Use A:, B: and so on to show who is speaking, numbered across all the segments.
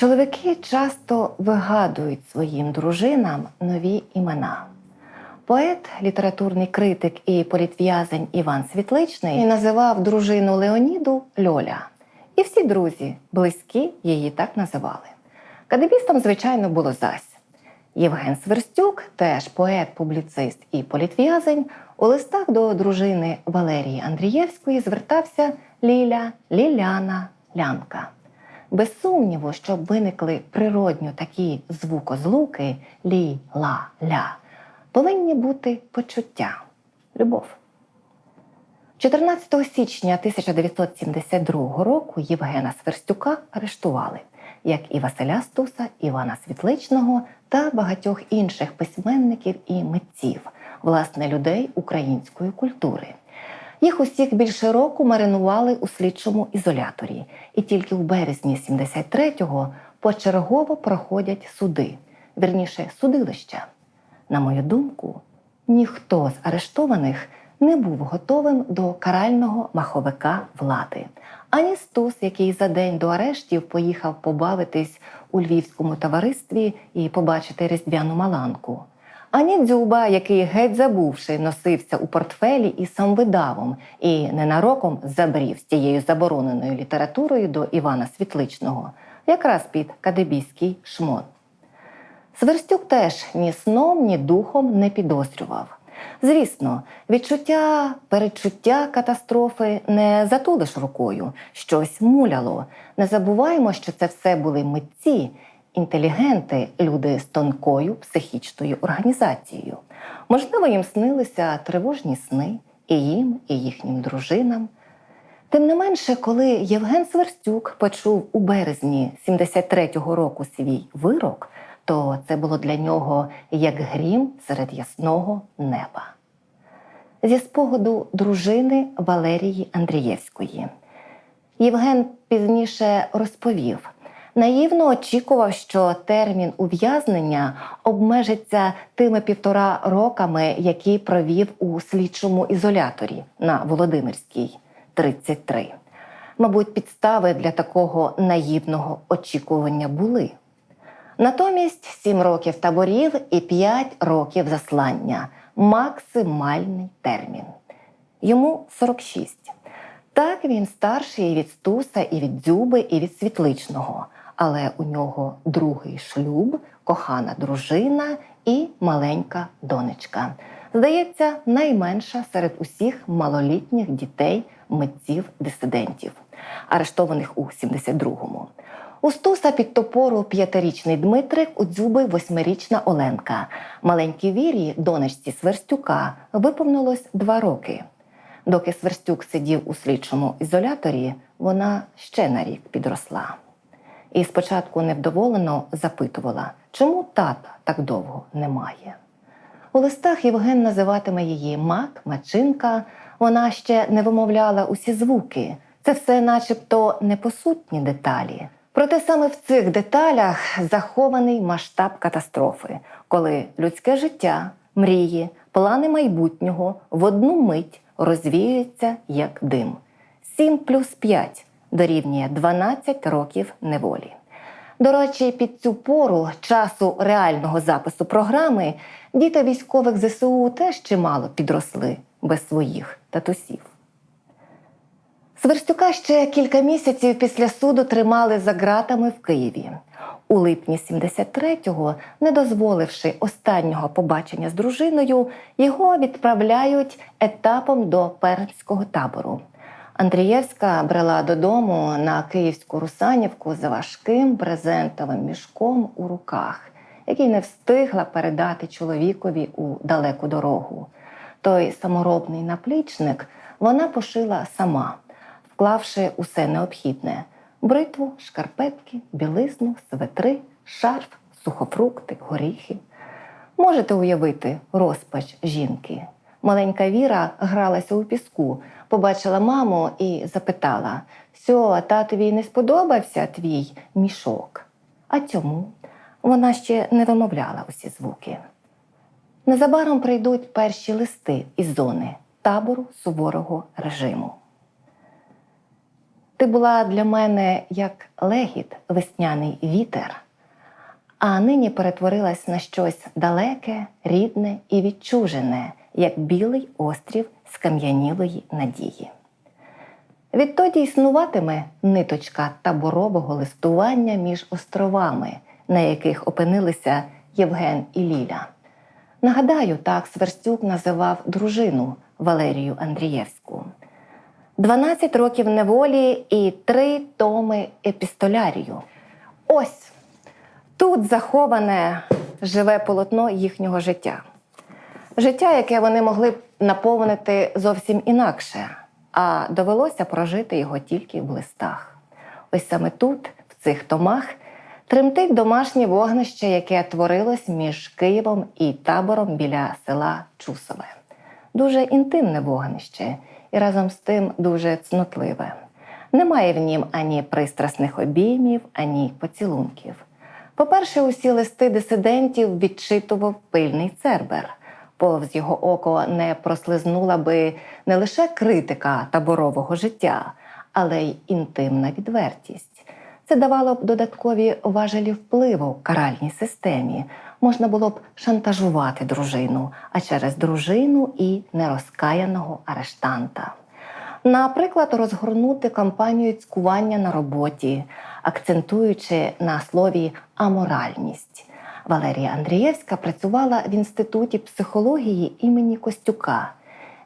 A: Чоловіки часто вигадують своїм дружинам нові імена. Поет, літературний критик і політв'язень Іван Світличний називав дружину Леоніду Льоля. І всі друзі, близькі, її так називали. Кадебістам, звичайно, було зась. Євген Сверстюк, теж поет, публіцист і політв'язень, у листах до дружини Валерії Андрієвської звертався Ліля, Ліляна, Лянка. Без сумніву, щоб виникли природньо такі звукозлуки лі, ла, ля, повинні бути почуття, любов. 14 січня 1972 року Євгена Сверстюка арештували, як і Василя Стуса, Івана Світличного та багатьох інших письменників і митців, власне, людей української культури. Їх усіх більше року маринували у слідчому ізоляторі, і тільки в березні 73-го почергово проходять суди, вірніше судилища. На мою думку, ніхто з арештованих не був готовим до карального маховика влади. Ані Стус, який за день до арештів поїхав побавитись у львівському товаристві і побачити різдвяну маланку. Ані дзюба, який геть забувши, носився у портфелі із самвидавом і ненароком забрів з тією забороненою літературою до Івана Світличного, якраз під кадебійський шмон. Сверстюк теж ні сном, ні духом не підозрював. Звісно, відчуття, передчуття катастрофи не затулиш рукою, щось муляло. Не забуваємо, що це все були митці, інтелігенти, люди з тонкою психічною організацією. Можливо, їм снилися тривожні сни і їм, і їхнім дружинам. Тим не менше, коли Євген Сверстюк почув у березні 73-го року свій вирок, то це було для нього як грім серед ясного неба. Зі спогаду дружини Валерії Андрієвської. Євген пізніше розповів, наївно очікував, що термін ув'язнення обмежиться тими півтора роками, які провів у слідчому ізоляторі на Володимирській 33. Мабуть, підстави для такого наївного очікування були. Натомість 7 років таборів і 5 років заслання максимальний термін. Йому 46. Так він старший і від Стуса, і від Дзюби, і від Світличного. Але у нього другий шлюб, кохана дружина і маленька донечка. Здається, найменша серед усіх малолітніх дітей митців-дисидентів, арештованих у 72-му. У Стуса під топору п'ятирічний Дмитрик, у дзюби восьмирічна Оленка. Маленькій вірі, донечці Сверстюка, виповнилось два роки. Доки Сверстюк сидів у слідчому ізоляторі, вона ще на рік підросла. І спочатку невдоволено запитувала, чому тата так довго немає. У листах Євген називатиме її мак, мачинка. Вона ще не вимовляла усі звуки. Це все, начебто, непосутні деталі. Проте саме в цих деталях захований масштаб катастрофи, коли людське життя, мрії, плани майбутнього в одну мить розвіюються як дим. 7 плюс 5 дорівнює 12 років неволі. До речі, під цю пору часу реального запису програми діти військових ЗСУ теж чимало підросли без своїх татусів. Сверстюка ще кілька місяців після суду тримали за ґратами в Києві. У липні 73-го, не дозволивши останнього побачення з дружиною, його відправляють етапом до пермського табору. Андрієвська брела додому на київську Русанівку за важким брезентовим мішком у руках, який не встигла передати чоловікові у далеку дорогу. Той саморобний наплічник вона пошила сама, вклавши усе необхідне: бритву, шкарпетки, білизну, светри, шарф, сухофрукти, горіхи. Можете уявити розпач жінки. Маленька Віра гралася у піску, побачила маму і запитала: Сьо, татові не сподобався твій мішок? А цьому вона ще не вимовляла усі звуки. Незабаром прийдуть перші листи із зони табору суворого режиму. Ти була для мене як легіт, весняний вітер, а нині перетворилась на щось далеке, рідне і відчужене, як білий острів скам'янілої надії. Відтоді існуватиме ниточка таборового листування між островами, на яких опинилися Євген і Ліля. Нагадаю, так Сверстюк називав дружину Валерію Андрієвську. 12 років неволі і три томи епістолярію. Ось тут заховане живе полотно їхнього життя. Життя, яке вони могли б наповнити зовсім інакше, а довелося прожити його тільки в листах. Ось саме тут, в цих томах, тремтить домашнє вогнище, яке творилось між Києвом і табором біля села Чусове. Дуже інтимне вогнище і разом з тим дуже цнотливе. Немає в нім ані пристрасних обіймів, ані поцілунків. По-перше, усі листи дисидентів відчитував пильний цербер. Повз його око не прослизнула би не лише критика таборового життя, але й інтимна відвертість. Це давало б додаткові важелі впливу в каральній системі. Можна було б шантажувати дружину, а через дружину і нерозкаяного арештанта. Наприклад, розгорнути кампанію цькування на роботі, акцентуючи на слові аморальність. Валерія Андрієвська працювала в інституті психології імені Костюка.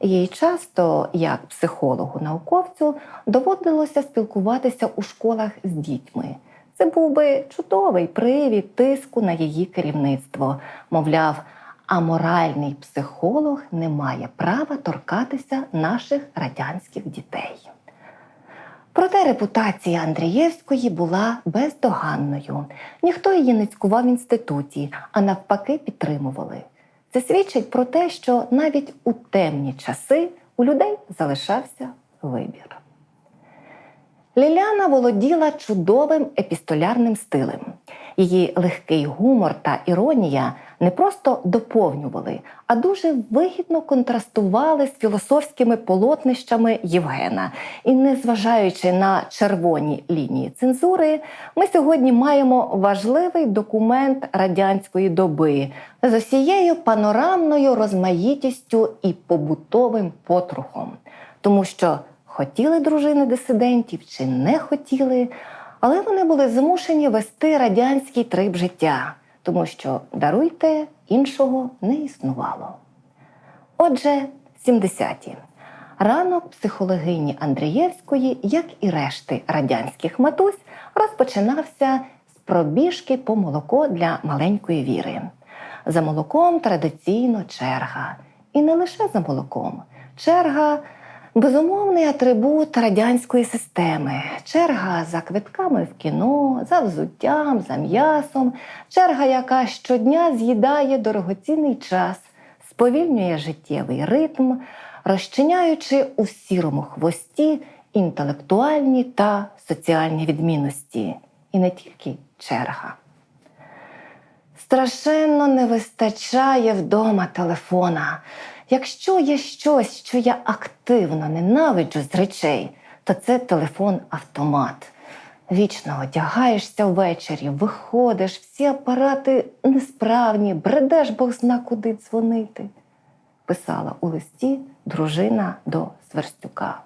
A: Їй часто, як психологу-науковцю, доводилося спілкуватися у школах з дітьми. Це був би чудовий привід тиску на її керівництво. Мовляв, аморальний психолог не має права торкатися наших радянських дітей. Проте репутація Андрієвської була бездоганною. Ніхто її не цькував в інституті, а навпаки підтримували. Це свідчить про те, що навіть у темні часи у людей залишався вибір. Ліляна володіла чудовим епістолярним стилем. Її легкий гумор та іронія не просто доповнювали, а дуже вигідно контрастували з філософськими полотнищами Євгена. І незважаючи на червоні лінії цензури, ми сьогодні маємо важливий документ радянської доби з усією панорамною розмаїтістю і побутовим потрухом, тому що хотіли дружини дисидентів чи не хотіли, але вони були змушені вести радянський трип життя, тому що, даруйте, іншого не існувало. Отже, 70-ті. Ранок психологині Андрієвської, як і решти радянських матусь, розпочинався з пробіжки по молоко для маленької віри. За молоком традиційно черга. І не лише за молоком. Черга безумовний атрибут радянської системи. Черга за квитками в кіно, за взуттям, за м'ясом, черга, яка щодня з'їдає дорогоцінний час, сповільнює життєвий ритм, розчиняючи у сірому хвості інтелектуальні та соціальні відмінності. І не тільки черга. Страшенно не вистачає вдома телефона. Якщо є щось, що я активно ненавиджу з речей, то це телефон-автомат. Вічно одягаєшся ввечері, виходиш, всі апарати несправні, бредеш Бог зна куди дзвонити. Писала у листі дружина до Сверстюка.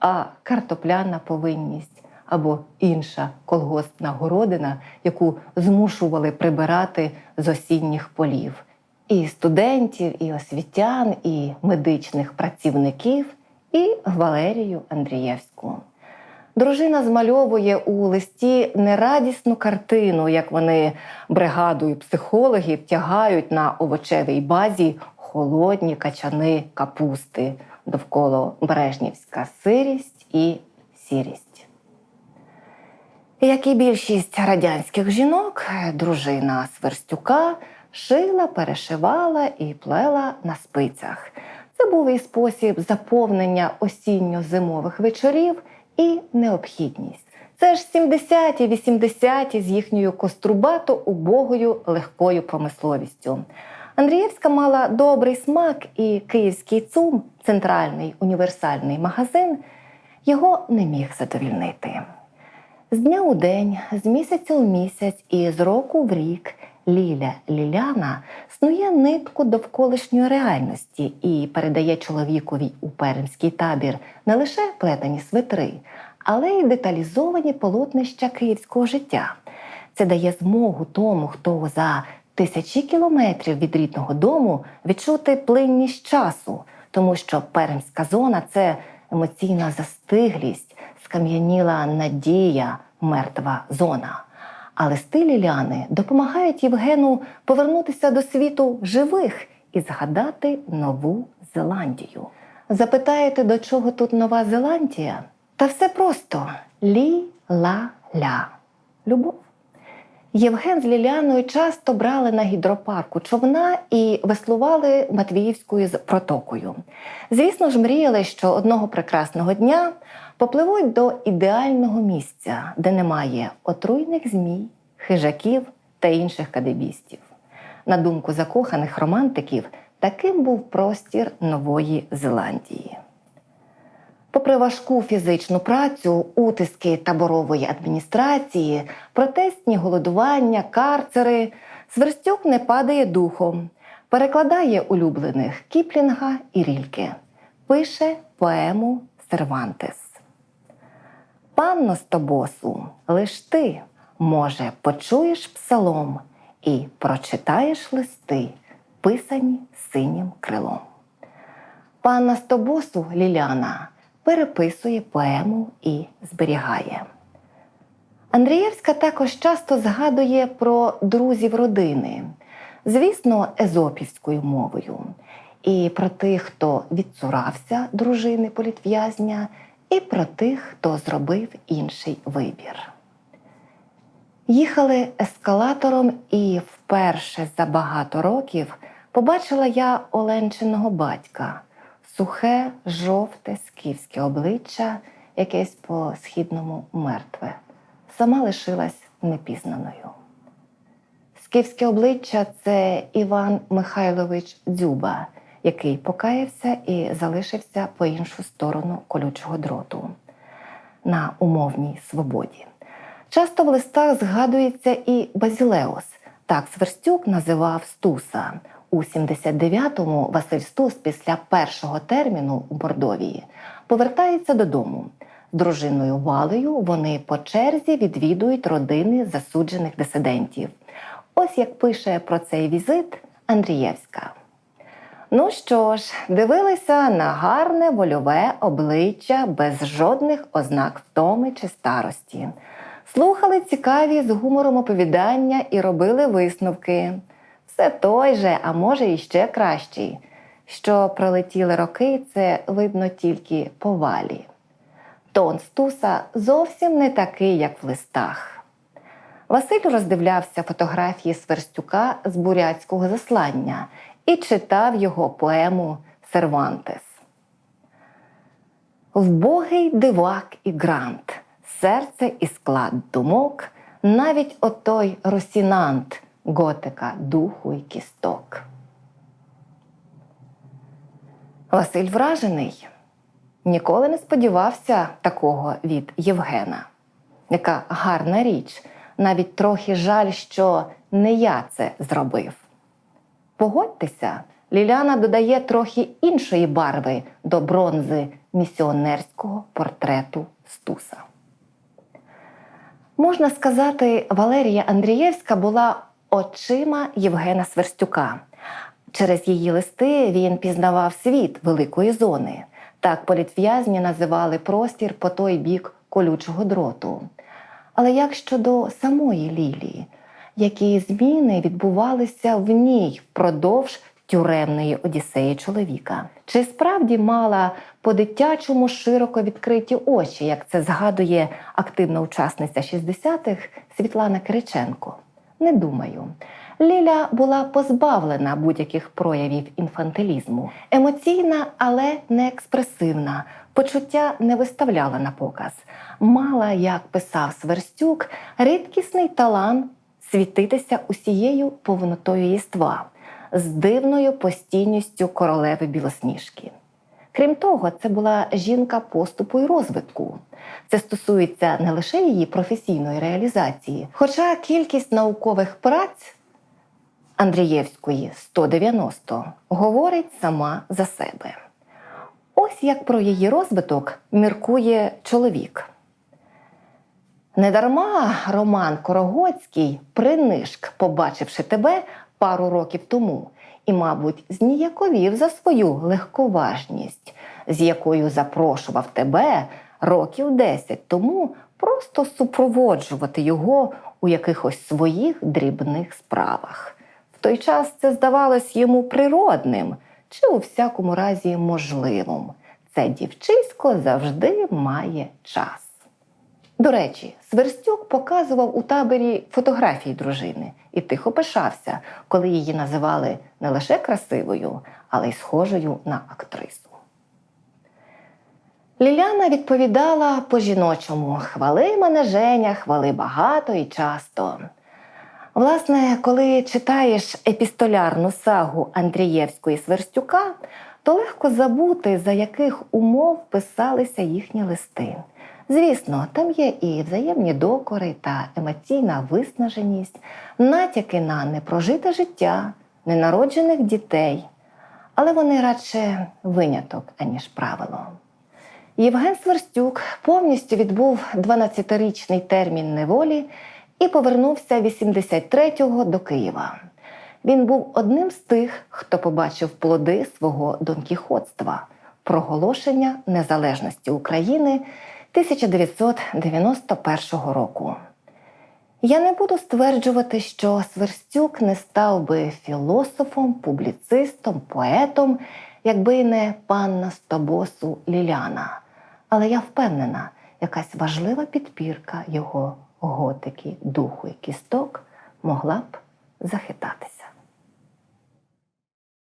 A: А картопляна повинність або інша колгоспна городина, яку змушували прибирати з осінніх полів і студентів, і освітян, і медичних працівників, і Валерію Андрієвську. Дружина змальовує у листі нерадісну картину, як вони бригадою психологів тягають на овочевій базі холодні качани капусти довкола Брежнівська сирість і сірість. Як і більшість радянських жінок, дружина Сверстюка шила, перешивала і плела на спицях. Це був і спосіб заповнення осінньо-зимових вечорів і необхідність. Це ж 70-ті, 80-ті з їхньою кострубато убогою легкою промисловістю. Андрієвська мала добрий смак і київський ЦУМ, центральний універсальний магазин, його не міг задовільнити. З дня у день, з місяця у місяць і з року в рік Ліля Ліляна снує нитку довколишньої реальності і передає чоловікові у пермський табір не лише плетені свитри, але й деталізовані полотнища київського життя. Це дає змогу тому, хто за тисячі кілометрів від рідного дому відчути плинність часу, тому що пермська зона це емоційна застиглість, скам'яніла надія, мертва зона. А стилі Ліляни допомагають Євгену повернутися до світу живих і згадати Нову Зеландію. Запитаєте, до чого тут Нова Зеландія? Та все просто лі-ла-ля. Любов. Євген з Ліляною часто брали на гідропарку човна і веслували Матвіївською з протокою. Звісно ж, мріяли, що одного прекрасного дня попливуть до ідеального місця, де немає отруйних змій, хижаків та інших кадебістів. На думку закоханих романтиків, таким був простір Нової Зеландії. Попри важку фізичну працю, утиски таборової адміністрації, протестні голодування, карцери, Сверстюк не падає духом, перекладає улюблених Кіплінга і Рільке, пише поему Сервантес. Панно Стобосу, лиш ти, може, почуєш псалом і прочитаєш листи, писані синім крилом. Панна Стобосу Ліляна переписує поему і зберігає. Андрієвська також часто згадує про друзів родини, звісно, езопівською мовою, і про тих, хто відцурався дружини політв'язня, і про тих, хто зробив інший вибір. Їхали ескалатором, і вперше за багато років побачила я Оленчиного батька сухе, жовте, скіфське обличчя, якесь по східному мертве, сама лишилась непізнаною. Скіфське обличчя це Іван Михайлович Дзюба, який покаявся і залишився по іншу сторону колючого дроту на умовній свободі. Часто в листах згадується і Базілеус. Так Сверстюк називав Стуса. У 79-му Василь Стус після першого терміну у Мордовії повертається додому. Дружиною Валею вони по черзі відвідують родини засуджених дисидентів. Ось як пише про цей візит Андрієвська. Ну що ж, дивилися на гарне вольове обличчя без жодних ознак втоми чи старості. Слухали цікаві з гумором оповідання і робили висновки. Все той же, а може і ще кращий. Що пролетіли роки, це видно тільки по валі. Тон Стуса зовсім не такий, як в листах. Василь роздивлявся фотографії Сверстюка з бурятського заслання і читав його поему Сервантес. Вбогий дивак і грант, серце і склад думок, навіть отой росінант готика духу і кісток. Василь вражений. Ніколи не сподівався такого від Євгена. Яка гарна річ, навіть трохи жаль, що не я це зробив. Погодьтеся, Ліляна додає трохи іншої барви до бронзи місіонерського портрету Стуса. Можна сказати, Валерія Андрієвська була очима Євгена Сверстюка. Через її листи він пізнавав світ великої зони. Так політв'язні називали простір по той бік колючого дроту. Але як щодо самої Лілії, які зміни відбувалися в ній впродовж тюремної одіссеї чоловіка? Чи справді мала по-дитячому широко відкриті очі, як це згадує активна учасниця 60-х Світлана Кириченко? Не думаю. Ліля була позбавлена будь-яких проявів інфантилізму, емоційна, але не експресивна. Почуття не виставляла на показ. Мала, як писав Сверстюк, рідкісний талант світитися усією повнотою єства з дивною постійністю королеви білосніжки. Крім того, це була жінка поступу і розвитку. Це стосується не лише її професійної реалізації, хоча кількість наукових праць Андрієвської 190 говорить сама за себе. Ось як про її розвиток міркує чоловік. Недарма Роман Корогоцький принишк, побачивши тебе пару років тому, і, мабуть, зніяковів за свою легковажність, з якою запрошував тебе років 10 тому просто супроводжувати його у якихось своїх дрібних справах. В той час це здавалось йому природним чи у всякому разі можливим. Це дівчисько завжди має час. До речі, Сверстюк показував у таборі фотографії дружини і тихо пишався, коли її називали не лише красивою, але й схожою на актрису. Ліляна відповідала по-жіночому: хвали мене Женя, хвали багато і часто. Власне, коли читаєш епістолярну сагу Андрієвської Сверстюка, то легко забути, за яких умов писалися їхні листи. Звісно, там є і взаємні докори та емоційна виснаженість, натяки на непрожите життя, ненароджених дітей, але вони радше виняток, аніж правило. Євген Сверстюк повністю відбув 12-річний термін неволі і повернувся 83-го до Києва. Він був одним з тих, хто побачив плоди свого донкіхотства проголошення незалежності України 1991 року. Я не буду стверджувати, що Сверстюк не став би філософом, публіцистом, поетом, якби не панна Стобосу Ліляна. Але я впевнена, якась важлива підпірка його готики, духу і кісток могла б захитати.